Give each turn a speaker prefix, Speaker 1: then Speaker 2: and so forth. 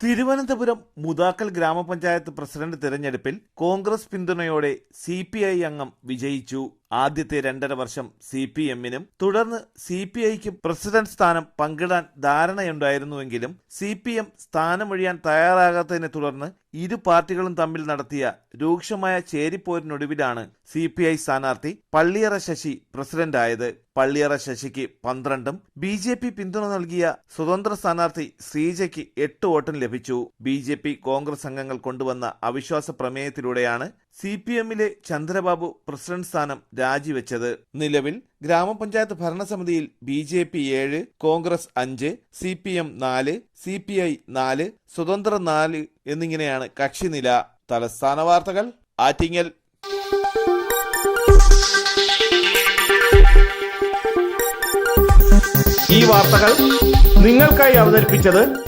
Speaker 1: തിരുവനന്തപുരം മുതാക്കൽ ഗ്രാമപഞ്ചായത്ത് പ്രസിഡന്റ് തിരഞ്ഞെടുപ്പിൽ കോൺഗ്രസ് പിന്തുണയോടെ സി പി ഐ അംഗം വിജയിച്ചു. ആദ്യത്തെ രണ്ടര വർഷം സി പി എമ്മിനും തുടർന്ന് സി പി ഐക്കും പ്രസിഡന്റ് സ്ഥാനം പങ്കിടാൻ ധാരണയുണ്ടായിരുന്നുവെങ്കിലും സി പി എം സ്ഥാനമൊഴിയാൻ തയ്യാറാകാത്തതിനെ തുടർന്ന് ഇരു പാർട്ടികളും തമ്മിൽ നടത്തിയ രൂക്ഷമായ ചേരിപ്പോരിനൊടുവിലാണ് സി പി ഐ സ്ഥാനാർത്ഥി പള്ളിയറ ശശി പ്രസിഡന്റായത്. പള്ളിയറ ശശിക്ക് പന്ത്രണ്ടും ബി ജെ പി പിന്തുണ നൽകിയ സ്വതന്ത്ര സ്ഥാനാർത്ഥി ശ്രീജയ്ക്ക് എട്ട് വോട്ടും ലഭിച്ചു. ബി ജെ പി കോൺഗ്രസ് അംഗങ്ങൾ കൊണ്ടുവന്ന അവിശ്വാസ പ്രമേയത്തിലൂടെയാണ് സി പി എമ്മിലെ ചന്ദ്രബാബു പ്രസിഡന്റ് സ്ഥാനം രാജിവെച്ചത്. നിലവിൽ ഗ്രാമപഞ്ചായത്ത് ഭരണസമിതിയിൽ ബി ജെ പി ഏഴ് കോൺഗ്രസ് അഞ്ച് സി പി എം നാല് സി പി ഐ നാല് സ്വതന്ത്ര നാല് എന്നിങ്ങനെയാണ് കക്ഷിനില. തലസ്ഥാന വാർത്തകൾ ആറ്റിങ്ങൽ.
Speaker 2: ഈ വാർത്തകൾ നിങ്ങൾക്കായി അവതരിപ്പിച്ചത്